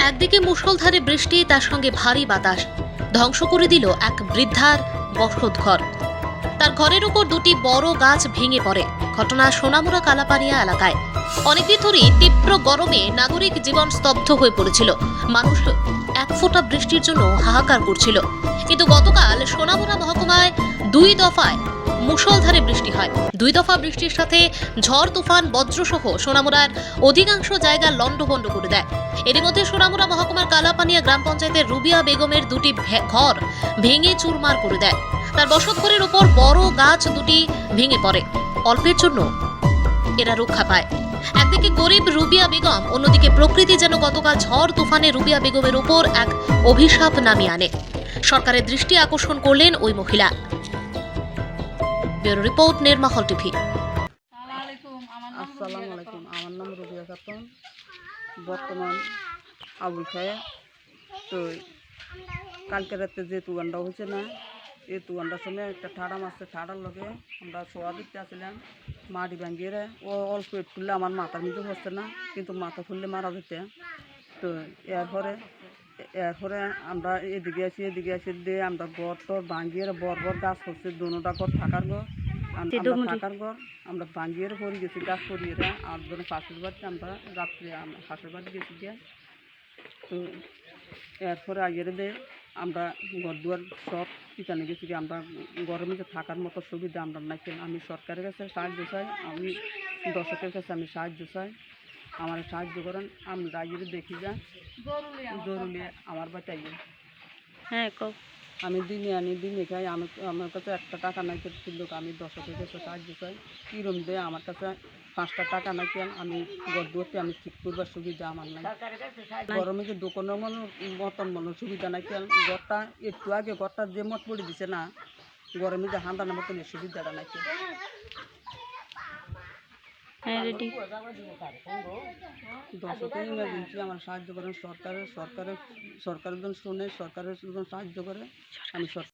একদিকে মুষলধারে বৃষ্টি, তার সঙ্গে ভারী বাতাস। ধ্বংস করে দিল এক বৃদ্ধার বসতঘর। তার ঘরের উপর দুটি বড় গাছ ভেঙে পড়ে। ঘটনা সোনামুড়া কালাপানিয়া এলাকায়। অনেকদিন ধরেই তীব্র গরমে নাগরিক জীবন স্তব্ধ হয়ে পড়েছিল। মানুষ এক ফোঁটা বৃষ্টির জন্য হাহাকার করছিল। কিন্তু গতকাল সোনামুড়া মহকুমায় দুই দফায় মুষলধারে বৃষ্টি হয়। দুই দফা বৃষ্টির সাথে ঝড়, তুফান, বজ্রসহ সোনামুড়ার অধিকাংশ জায়গা লণ্ডভণ্ড করে দেয়। এর মধ্যে সোনামুড়া মহকুমার কালাপানিয়া গ্রাম পঞ্চায়েতের রুবিয়া বেগমের দুটি ঘর ভেঙে চুরমার করে দেয়। তার বসতঘরের উপর বড় গাছ দুটি ভেঙে পড়ে। অল্পের জন্য এরা রক্ষা পায়। একদিকে গরিব রুবিয়া বেগম, অন্যদিকে প্রকৃতি যেন গতকাল ঝড়, তুফানে রুবিয়া বেগমের উপর এক অভিশাপ নামিয়ে আনে। সরকারের দৃষ্টি আকর্ষণ করলেন ওই মহিলা। ব্যুরো রিপোর্ট নির্মাহল টিভি। আসসালামু আলাইকুম আমার নাম রবিয়া খাতুন। বর্তমান আবুল খায়ে তো কালকে রাতে যে তুগানটা হয়েছে না এই তুগানটার সময় একটা ঠাড়া মারছে ঠাড়ার লগে আমরা সোয়া দিতে আসছিলাম মাটি ভাঙিয়ে রে, ও অল্প ফুললে আমার মাথার নিচে হচ্ছে না কিন্তু মাথা ফুললে মারা যেতে। তো এরপরে এরপরে আমরা এদিকে আছি এদিকে আছি দিয়ে আমরা গড় টর ভাঙিয়ে রে বড় বড় গাছ হচ্ছে দুটা ঘর থাকার ঘর। আমরা থাকার ঘর আমরা ভাঙ্গিয়ে রে পরে গেছি গাছ পরিয়ে রে আর ধরুন পাশের বাড়িতে আমরা রাত্রে পাশের বাড়ি গেছি গিয়ে। তো এরপরে আগের দে আমরা ঘর দুয়ার সব ঠিকানে গেছি গিয়ে আমরা ঘরের মধ্যে থাকার মতো সুবিধা আমরা নাই আমি সরকারের কাছে সাহায্য চাই আমি দর্শকের কাছে আমি সাহায্য চাই আমার সাহায্য করেন। আমরা আগের দেখি যা জরুরি আমার বাড়িতে হ্যাঁ আমি দিনে আনি দিনে খাই। আমি, আমার কাছে একটা টাকা নাই কিন্তু আমি দশ থেকে সাহায্য চাই। কিরম দেয়? আমার কাছে পাঁচটা টাকা নাই কেন? আমি গর্ভবতী আমি ঠিক করবার সুবিধা আমার নাই। গরমে যে দোকানের মনে, মতন মনে সুবিধা নাই কেন? ঘরটা একটু আগে ঘরটা যে মত পড়ে দিছে না, গরমে যে হান্দানোর মতন সুবিধাটা নাই কেন? হ্যাঁ রেডি দর্শকের ইমার্জেন্সি আমার সাহায্য করেন সরকারের সরকারের সরকারের জন্য শুনে সরকারের জন্য সাহায্য করে। আমি সরকার